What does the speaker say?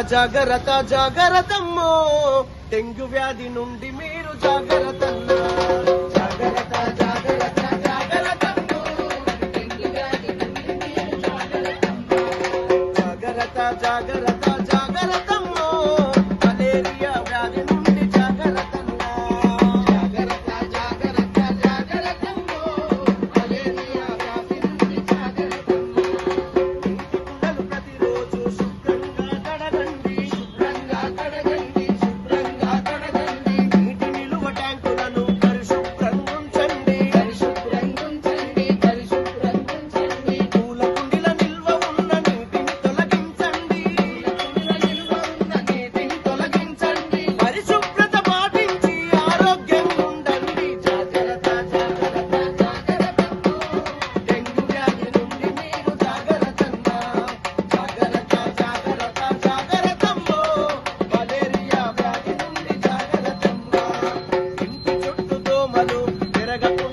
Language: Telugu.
జాగ్రత్త జాగ్రత్తమ్మో. డెంగ్యూ వ్యాధి నుండి మీరు జాగ్రత్త జాగ్రత్త జాగ్రత్త జాగ్రత్తమ్మో. ಗೋ